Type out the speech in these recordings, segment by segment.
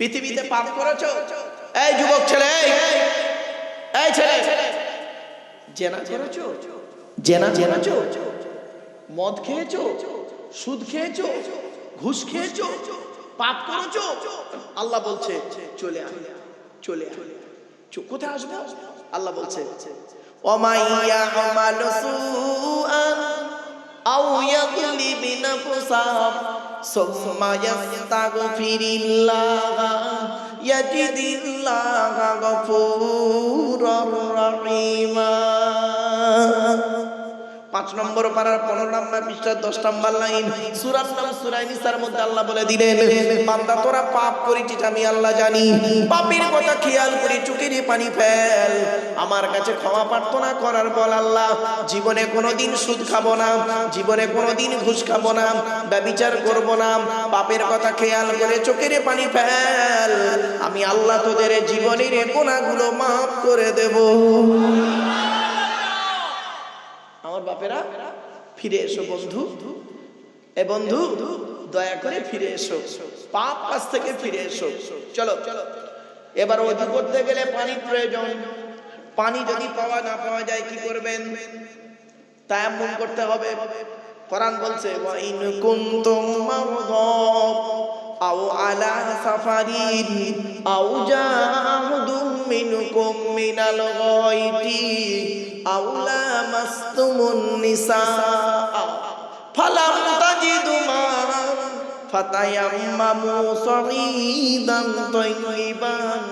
পৃথিবীতে পাপ করেছ? এই যুবক ছেলে এই, ছেলে। জেনা করেছ? জেনা করেছ? মদ খেয়েছো? সুদ খেয়েছো? ঘুষ খেয়েছো? পাপ করেছ? আল্লাহ বলছে চলে আয় চলে আয়। কোথায় আসব? আল্লাহ বলছে ওমাইয়া আমাল সুআন আও ইয়াযলিম নাফসাহু সুম্মা ইয়াস্তাগফিরিল্লাহ ইয়াজিদিল্লাহ গফুরুর রহিমা। পাঁচ নম্বর পাড়ার পনেরো নম্বর পৃষ্ঠার দশ নম্বর লাইন। সুরার নাম সুরাই নিসার মধ্যে আল্লাহ বলে দিলেন, বান্দা, তোরা পাপ করেছিস আমি আল্লাহ জানি। পাপের কথা খেয়াল করি চুকের পানি ফেল। আমার কাছে ক্ষমা প্রার্থনা করার বল আল্লাহ। জীবনে কোনোদিন সুদ খাব না, জীবনে কোনোদিন ঘুষ খাব না, ব্যবিচার করব না। পাপের কথা খেয়াল করে চোখের পানি ফেল। আমি আল্লাহ তোদের জীবনের কোনাগুলো মাফ করে দেবো। বাপেরা, ফিরে এসো বন্ধু। এ বন্ধু, দয়া করে ফিরে এসো। পাপ কাছ থেকে ফিরে এসো। চলো চলো। এবার অজু করতে গেলে পানি প্রয়োজন। পানি যদি পাওয়া না পাওয়া যায়, কি করবেন? তায়াম্মুম করতে হবে। কোরআন বলছে, ওয়াইন কুনতুম মারদা আলা সাফারিন আও জাহুদুম মিনকুম মিনাল গায়তি আও লামাসতুমুন নিসা ফালাম তাজিদু মান ফাতায়াম্মামু সাঈদান তাইয়িবান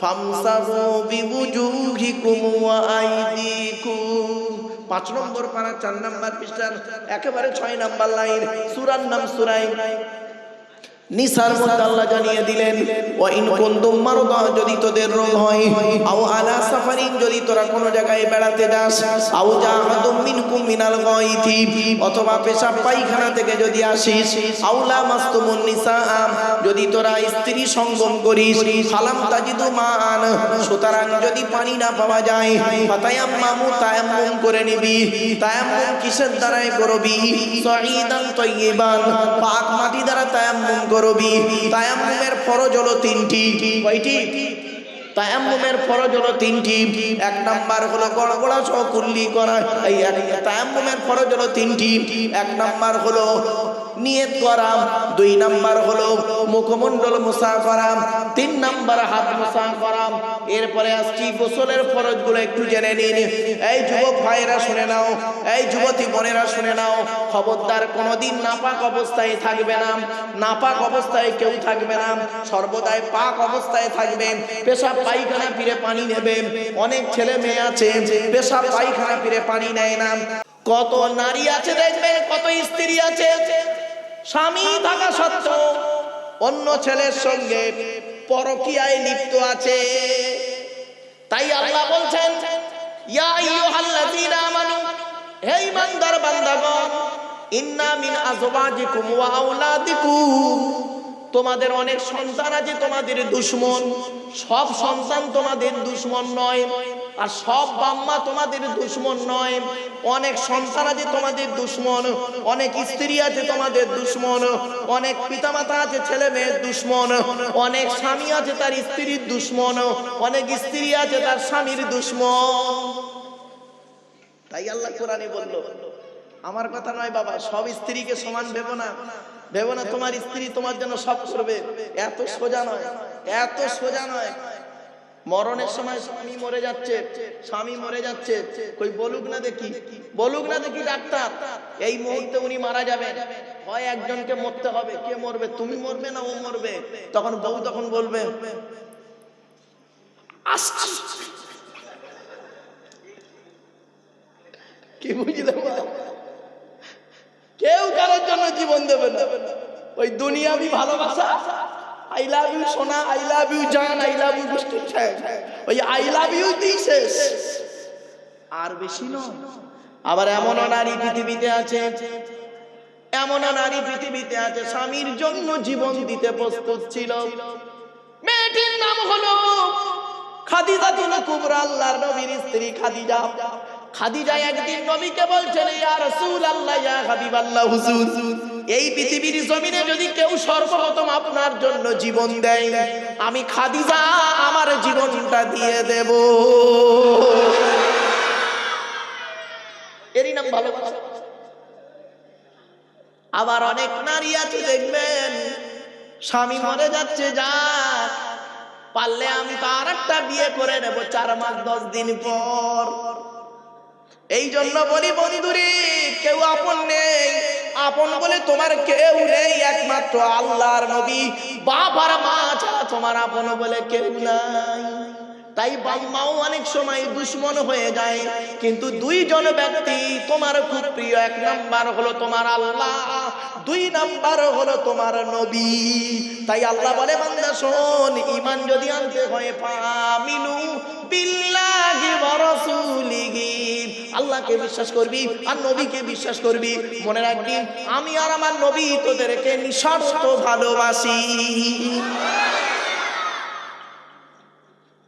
ফামসাহু বিওজুহিকুম ওয়া আইদিকুম পাঁচ নম্বর পারা চার নম্বর পৃষ্ঠার একেবারে ছয় নম্বর লাইন, সুরার নাম সুরাই নিসার মধ্যে আল্লাহ জানিয়ে দিলেন ওয়া ইন কুনতুম মারদা, যদি তোদের রোগ হয়, আও আলা সাফারিন, যদি তোরা কোনো জায়গায় বেড়াতে যাস, আও জাহাদুম মিনকুম মিনাল গায়তি, অথবা পেশাব পায়খানা থেকে যদি আসিস আউলা মাস্তুমুন নিসা, যদি তোরা স্ত্রী সঙ্গম করিস, ফালাম তাজিদু মান সুতরাং যদি পানি না পাওয়া যায়, ফাতায়াম্মামু তায়াম্মুম করে নিবি, তায়াম্মুম কিসের দ্বারাই করবি? সাঈদান তাইয়িবান পাক মাটি দ্বারা তায়াম্মুম করবি তায়াম্মুমের ফরজ হলো তিনটি। কয়টি? তায়াম্মুমের ফরজ হলো তিনটি। এক নাম্বার হলো গড়গড়া সহ কুল্লি করা। এই তায়াম্মুমের ফরজ হলো তিনটি। এক নাম্বার হলো নিয়ত করাম। দুই নাম্বার হলো মুখমণ্ডল মুসা করা তিন নাম্বার হাত মুসা করাম। এরপরে আসছি গোসলের ফরজগুলো একটু জেনে নিন। এই যুবক ভাইয়েরা শুনে নাও, এই যুবতী বোনেরা শুনে নাও, খবরদার কোনোদিন নাপাক অবস্থায় থাকবে না। নাপাক অবস্থায় কেউ থাকবে না। সর্বদাই পাক অবস্থায় থাকবে। পেশাব পায়খানা ফিরে পানি নেবে। অনেক ছেলে মেয়ে আছে, পেশাব পায়খানা ফিরে পানি নেয় না। কত নারী আছে দেখবে, কত স্ত্রী আছে। স্বামী থাকা সত্ত্বেও অন্য ছেলের সঙ্গে পরকিয়ায় লিপ্ত আছে। তাই আল্লাহ বলছেন, ইয়া আইয়ুহাল্লাযীনা আমানু, হে ঈমানদার বান্দাগণ, ইন্না মিন আযওয়াজিকুম ওয়া আওলাদিকুম। তোমাদের অনেক সন্তান আছে তোমাদের দুশ্মন। সব সন্তান তোমাদের দুশ্মন নয়, আর সব বাম্মা তোমাদের দুশ্মন নয়। অনেক সন্তান আছে তোমাদের দুশ্মন, অনেক স্ত্রী আছে তোমাদের দুশ্মন, অনেক পিতামাতা আছে ছেলে মেয়ের দুশ্মন, অনেক স্বামী আছে তার স্ত্রীর দুশ্মন, অনেক স্ত্রী আছে তার স্বামীর দুশ্মন। তাই আল্লাহ কোরআনে বলল আমার কথা নয় বাবা, সব স্ত্রীকে সমান ভেবো না ভেবো না তোমার স্ত্রী তোমার জন্য সব করবে। এত সোজা নয়, এত সোজা নয়। মরণের সময় স্বামী মরে যাচ্ছে, স্বামী মরে যাচ্ছে। কই বলুক না দেখি, বলুক না দেখি ডাক্তার। এই মুহূর্তে উনি মারা যাবে হয় একজনকে মরতে হবে, কে মরবে, তুমি মরবে না ও মরবে? তখন বউ তখন বলবে কি বুঝলে কেউ জীবন দেবে না ওই দুনিয়াবি ভালোবাসা। আই লাভ ইউ সোনা আই লাভ ইউ জান আই লাভ ইউ গোষ্ঠী ওই আই লাভ ইউ দিই শেষ। আর বেশি নয়। আবার এমনও নারী পৃথিবীতে আছে। এমনও নারী পৃথিবীতে আছে, স্বামীর জন্য জীবন দিতে প্রস্তুত ছিল। মেয়েটির নাম হলো খাদিজা তুল কুবরা, আল্লাহর নবীর স্ত্রী খাদিজা। খাদিজা একদিন নবীকে বলছেন, ইয়া রাসূলুল্লাহ, ইয়া হাবিবাল্লাহ, হুজুর, এই পৃথিবীর জমিনে যদি কেউ সর্বপ্রথম আপনার জন্য জীবন দেয়, আমি খাদিজা, আমার জীবনটা দিয়ে দেব। এরই নাম ভালোবাসা আবার অনেক নারী আছে, দেখবেন, স্বামী মরে যাচ্ছে, যা, পারলে আমি তো আর একটা বিয়ে করে নেব চার মাস, দশ দিন পর। এই জন্য বলি বন্ধুরে, কেউ আপন নেই। আপন বলে তোমার কেউ নেই, একমাত্র আল্লাহর নবী। বাবার মা ছাড়া তোমার আপন বলে কেউ নাই। তাই বাপ মাও অনেক সময় দুশ্মন হয়ে যায়। কিন্তু দুইজন ব্যক্তি তোমার খুব প্রিয়, এক নাম্বার হলো তোমার আল্লাহ। দুই নাম্বার হলো তোমার নবী। তাই আল্লাহ বলে, বান্দা, শোন ইমান যদি আনতে হয় পামিনু বিল্লাহি ওয়া রাসূলিহি। আল্লাহকে বিশ্বাস করবি আর নবীকে বিশ্বাস করবি। মনে রাখবি, আমি আর আমার নবী তোদেরকে নিঃস্বার্থ ভালোবাসি।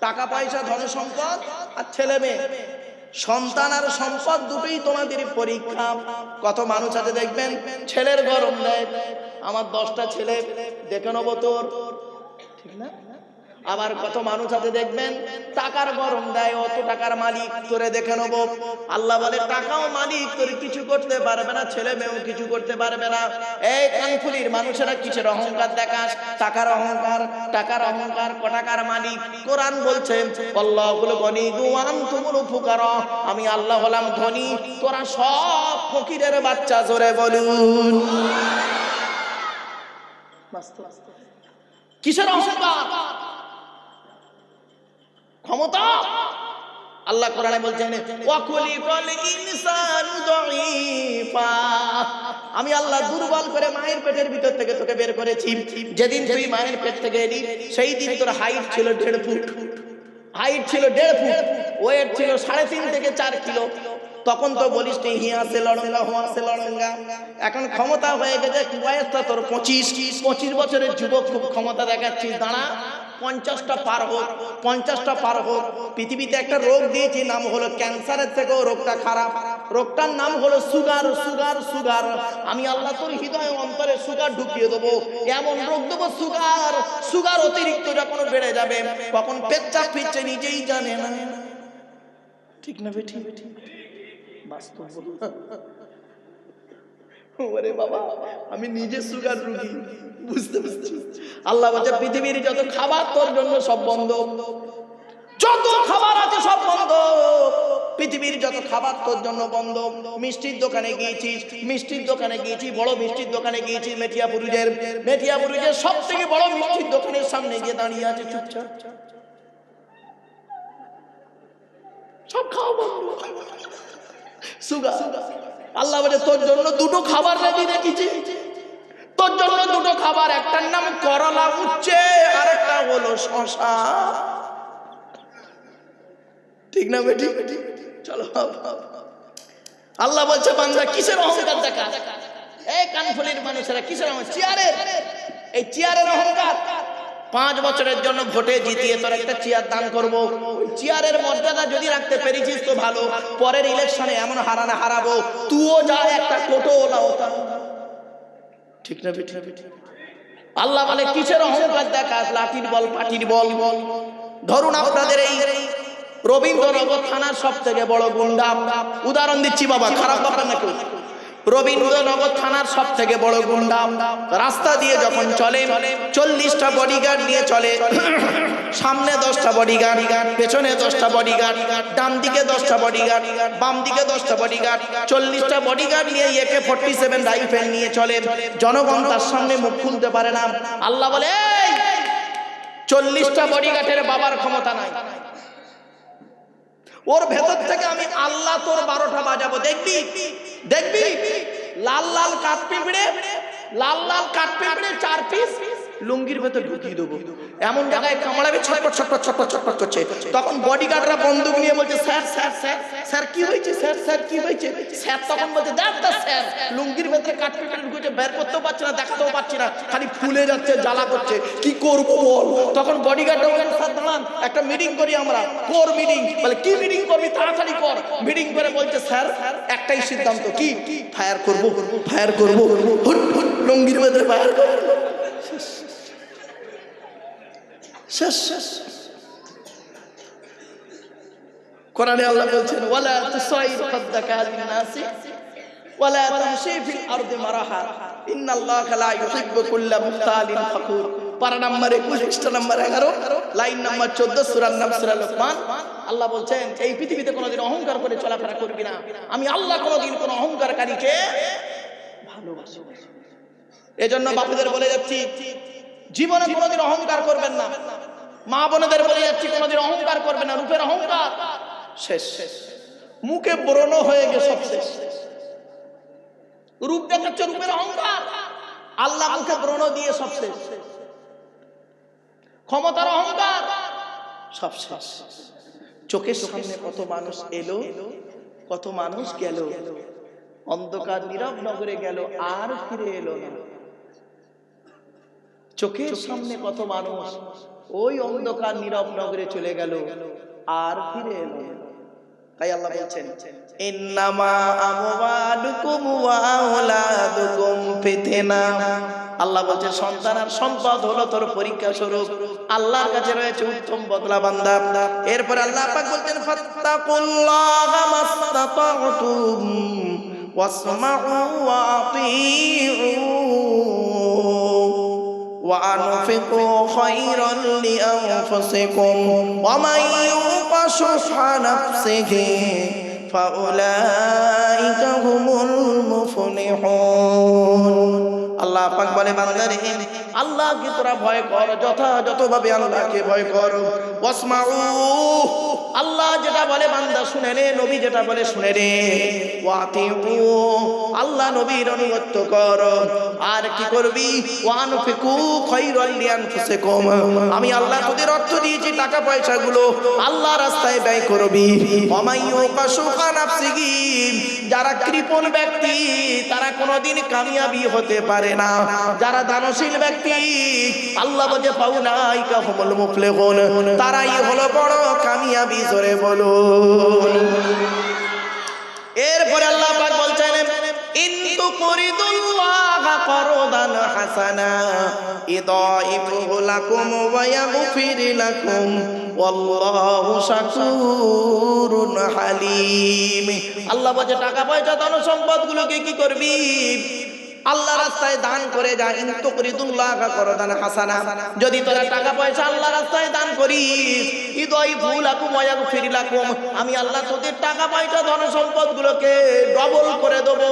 টাকা, পয়সা, ধন, সম্পদ আর ছেলে মেয়ে। সন্তান আর সম্পদ দুটোই তোমাদের পরীক্ষা। কত মানুষ আছে দেখবেন, ছেলের গরম নেয় আমার দশটা ছেলে, দেখে নেব তোর। ঠিক না? আবার কত মানুষ আছে দেখবেন? টাকার গরম দেয় অত টাকার মালিক তোরে দেখে নেব। আল্লাহ বলে টাকাও মালিক তোর কিছু করতে পারবে না ছেলে মেয়েও কিছু করতে পারবে না। এই কানফুলির মানুষেরা কিসের অহংকার দেখাস? টাকার অহংকার টাকার অহংকার কটাকার মালিক। কোরআন বলছে আল্লাহগুলো গনি দুয়ান তুমুল ফুকার। আমি আল্লাহ হলাম ধনী তোরা সব ফকিরের বাচ্চা জোরে বলুন। কিসের অহংকার? ক্ষমতা। আল্লাহ কোরআনে বলছেন আমি আল্লাহ দুর্বল করে মায়ের পেটের ভিতর থেকে তোকে বের করেছি। যেদিন তুই মায়ের পেট থেকে এলি, সেই দিন তোর হাইট ছিল দেড় ফুট। হাইট ছিল দেড় ফুট, ওয়েট ছিল সাড়ে তিন থেকে চার কিলো। তখন তো বলিস তুই হিয়াসে লড়ঙ্গা হুয়াসে লড়ঙ্গা। এখন ক্ষমতা হয়ে গেছে বয়সটা তোর? পঁচিশ। পঁচিশ বছরের যুবক খুব ক্ষমতা দেখাচ্ছিস, দাঁড়া। পঞ্চাশটা পার হোক, পঞ্চাশটা পার হোক, পৃথিবীতে একটা রোগ দিয়েছি, নাম হলো ক্যান্সারের থেকেও রোগটা খারাপ। রোগটার নাম হলো সুগার সুগার সুগার। আমি আল্লাহ তোর হৃদয় অন্তরে সুগার ঢুকিয়ে দেবো। এমন রোগ দেবো সুগার সুগার অতিরিক্ত যখন বেড়ে যাবে কখন পেচ্চা ফিরছে, নিজেই জানে না। ঠিক না বেঠি? ঠিক বাস্তব। ওরে বাবা, আমি নিজে সুগার রুগী। বুঝতে বুঝতে আল্লাহ বলছে, পৃথিবীর যত খাবার তোর জন্য সব বন্ধ। যত খাবার আছে সব বন্ধ। পৃথিবীর যত খাবার তোর জন্য বন্ধ। মিষ্টির দোকানে গিয়েছিস, মিষ্টির দোকানে গিয়েছি বড় মিষ্টির দোকানে গিয়েছি মেটিয়া পুরুজের মেটিয়া পুরুজের সব থেকে বড় মিষ্টির দোকানের সামনে গিয়ে দাঁড়িয়ে আছে, চুপচাপ। সব খাওয়া বন্ধ। সুগার আল্লাহ বলে, তোর জন্য দুটো খাবার রেডি রেখেছি। তোর জন্য দুটো খাবার, একটার নাম করলা উচ্ছে আর একটা হলো শশা। ঠিক না বেটি? বেটি চলো আল্লাহ বলছে, বান্দা, কিসের অহংকার দেখা? এই কানফুলির মানুষেরা, কিসের অহংকার? চেয়ারের। এই চেয়ারের অহংকার। পাঁচ বছরের জন্য ভোটে জিতিয়ে তোর একটা চেয়ার দান করব। চেয়ারের মর্যাদা যদি রাখতে পেরেছিস তো ভালো, পরের ইলেকশনে এমন হারানা হারাবো। তুও যা একটা টোটো ওলা হতাম ঠিক না বেটি আল্লাহ বলে, কিসের অহংকার দেখাস? লাঠির বল, পাটির বল। বল ধরুন আপনাদের এই রবীন্দ্রনগর থানার সব থেকে বড় গুন্ডা। উদাহরণ দিচ্ছি বাবা, খারাপ ব্যাপার না কেউ। রবীন্দ্রনগর থানার সব থেকে বড় গুন্ডা। রাস্তা দিয়ে যখন চলে চল্লিশটা বডিগার্ড নিয়ে চলে। সামনে দশটা বডিগার্ড পেছনে দশটা বডিগার্ড ডান দিকে দশটা বডিগার্ড বাম দিকে দশটা বডিগার্ড চল্লিশটা বডিগার্ড নিয়ে একে ফোর্টি সেভেন রাইফেল নিয়ে চলে। জনগণ তার সামনে মুখ খুলতে পারে না। আল্লাহ বলে "এই, চল্লিশটা বডিগার্ডের বাবার ক্ষমতা নাই। ওর ভেতর থেকে আমি আল্লাহ তোর বারোটা বাজাবো। দেখবি? দেখবি? লাল লাল কাঠ পিঁপড়ে লাল লাল কাঠ পিঁপড়ে চার পিস লুঙ্গির ভেতর ঢুকিয়ে দেবো। এমন জায়গায় কামড়াবে, ছটপট ছটপট ছটপট ছটপট করছে। তখন বডিগার্ডরা বন্দুক নিয়ে বলছে, স্যার স্যার স্যার স্যার, কি হয়েছে? স্যার স্যার, কি হয়েছে? স্যার তখন বলছে, দেখ দেখ স্যার, লুঙ্গির ভেতরে কাঠ পিঁপড়ে ঢুকেছে, বের করতেও পারছে না, দেখাতেও পারছি না, খালি ফুলে যাচ্ছে, জ্বালা করছে, কি করব বল? তখন বডিগার্ডরা বলছে, স্যার, দাঁড়ান, একটা মিটিং করি আমরা কোর মিটিং বলে, কি মিটিং করবি? তাড়াতাড়ি কর। মিটিং করে বলছে, স্যার, একটাই সিদ্ধান্ত, কি? ফায়ার করব ফায়ার করব। হুট হুট, লুঙ্গির ভেতরে ফায়ার করব। শেষ। শেষ কোরআনে আল্লাহ বলছেন, ওয়ালা তুসাইর খাদ্দাকা লিন-নাসি ওয়ালা তামশি ফিল আরদি মারাহা লা ইউহিব্বু কুল্লা মুখতালিন ফাকুর। পারা নাম্বার 21 পৃষ্ঠা নাম্বার 11 লাইন নাম্বার 14 সূরার নাম, সূরা লোকমান। আল্লাহ বলছেন, এই পৃথিবীতে কোনোদিন অহংকার করে চলাফেরা করবি না। আমি আল্লাহ কোনোদিন কোনো অহংকারকারীকে ভালোবাসি। এজন্য বাপুদের বলে যাচ্ছি, জীবনে কোনোদিন অহংকার করবেন না। মা বোনেদের বলে যাচ্ছি, কোনোদিন অহংকার করবে না, রূপের অহংকার। শেষ। শেষ মুখে ব্রণ হয়ে গেছে শেষ। রূপ দেখাচ্ছে রূপের অহংকার। আল্লাহ মুখে ব্রণ দিয়ে সব শেষ। ক্ষমতার অহংকার। সব শেষ। চোখের সামনে কত মানুষ এলো, কত মানুষ গেল। অন্ধকার নীরব নগরে গেল, আর ফিরে এলো না। চোখের সামনে কত মানুষ ওই অন্ধকার নীরব নগরে চলে গেল আর ফিরে এলো। তাই আল্লাহ বলছেন ইন্নামা আমওয়ালুকুম ওয়া আওলাদুকুম ফিতনা। আল্লাহ বলছে সন্তান আর সম্পদ হলো তোর পরীক্ষা স্বরূপ। আল্লাহর কাছে রয়েছে উত্তম বদলা বান্দা। এরপর আল্লাহ পাক বলছেন ফাত্তাকুল্লাহা মাস্তাতাতুম ওয়াসমাউ ওয়া আতিউ وأنفقوا خيرا لأنفسكم ومن يوق شح نفسه فأولئك هم المفلحون. আল্লাহ পাক বলে, বান্দারে তোরা ভয় কর, যথাযথভাবে আল্লাহকে ভয় কর। ওয়াসমাউ, আল্লাহ যেটা বলে, বান্দা শুনে রে নবী যেটা বলে, শুনে রে ওয়াতিউ, আল্লাহ নবীর অনুগত্য কর। আর কি করবি? লিয়ানফুসিকুম আমি আল্লাহ তোদের অর্থ দিয়েছি টাকা পয়সাগুলো আল্লাহ রাস্তায় ব্যয় করবি। ওমাইয়ু যারা কৃপণ ব্যক্তি, তারা কোনোদিন কামিয়াবি হতে পারে না। যারা দানশীল ব্যক্তি, আল্লাহ বলে পাউনাই কাহুমুল মুফলিহুন। তারাই হলো বড় কামিয়াবি, জোরে বলুন। এরপরে আল্লাহ পাক বলছেন ইন্তু কুরিদুল্লাহ করদান হাসানা ইদাইফু লাকুম ওয়া ইয়াগফির লাকুম, ওয়াল্লাহু শাকুরুন হালিম। আল্লাহ বলে টাকা পয়সা ধন সম্পদগুলোকে কি করবি? আল্লাহ রাস্তায় দান করে যা ইন্তু করিদুল্লাহ করদান হাসানা। যদি তোরা টাকা পয়সা আল্লাহ রাস্তায় দান করিস হৃদয় ভুল আকুম অয়াগু ফিরিলাকুম আমি আল্লাহ তোদের টাকা পয়সা, ধন সম্পদ গুলোকে ডবল করে দেবো।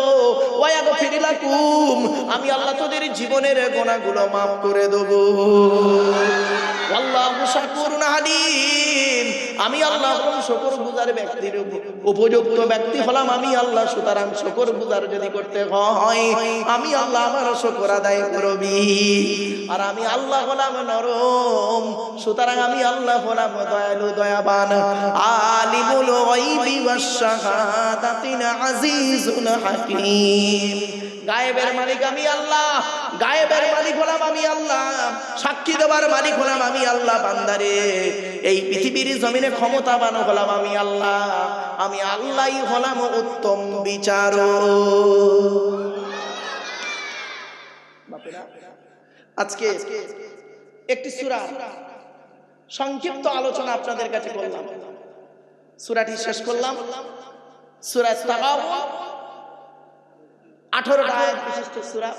ওয়াগু ফিরিলাকুম আমি আল্লাহ তোদের জীবনের গোনাগুলো মাফ করে দেবো। আল্লাহ শাকুরুন হালিম। আমি আল্লাহ হলাম গুজার ব্যক্তির উপযুক্ত ব্যক্তি হলাম, আমি আল্লাহ, সুতরাং শকর গুজার যদি করতে হয়, আমি আল্লাহ আমার শকর আদায় করবি। আর আমি আল্লাহ হলাম নরম, সুতরাং আমি আল্লাহ হলাম দয়ালু, দয়াবান। আলিমুল গায়বি ওয়াস শাহাদাতিন হাকীম। গায়েবের মালিক আমি আল্লাহ, গায়েবের মালিক হলাম আমি আল্লাহ, সাক্ষী দেওয়ার মালিক হলাম আমি আল্লাহ, বান্দারে। এই পৃথিবীর জমিনে ক্ষমতাবান হলাম আমি আল্লাহ, আমি আল্লাহই হলাম উত্তম বিচার আজকে একটি সূরা, সংক্ষিপ্ত আলোচনা আপনাদের কাছে করলাম। সুরাটি শেষ করলাম। সূরা তাগাবুন আঠারোটা আয়াত বিশিষ্ট সুরা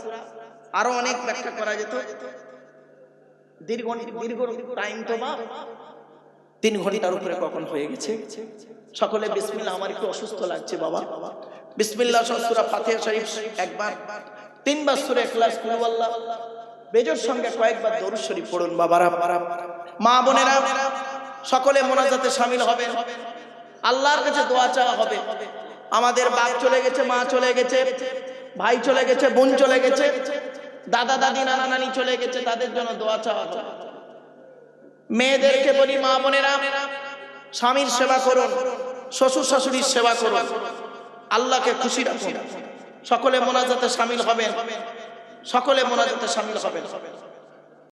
আরও অনেক ব্যাখ্যা করা যেত। দীর্ঘ দীর্ঘ টাইম তো বা তিন ঘণ্টার উপরে কখন হয়ে গেছে? সকলে বিসমিল্লাহ আমার একটু অসুস্থ লাগছে বাবা। বিসমিল্লাহ সহ সূরা ফাতিহা শরীফ একবার। তিনবার সূরা ইখলাস কুল আল্লাহ। বেজর সঙ্গে কয়েকবার দরুদ শরীফ পড়ুন বাবারা। মা বোনেরা সকলে মোনাজাতে সামিল হবেন। আল্লাহর কাছে দোয়া চাওয়া হবে। আমাদের বাপ চলে গেছে মা চলে গেছে। ভাই চলে গেছে, বোন চলে গেছে। দাদা, দাদি, নানা, নানি চলে গেছে, তাদের জন্য দোয়া চাওয়া। মেয়েদেরকে বলি, মা বোনেরা, স্বামীর সেবা করুন, শ্বশুর শাশুড়ির সেবা করুন। আল্লাহকে খুশি রাখুন। সকলে মোনাজাতে সামিল হবেন। সকলে মোনাজাতে সামিল হবেন।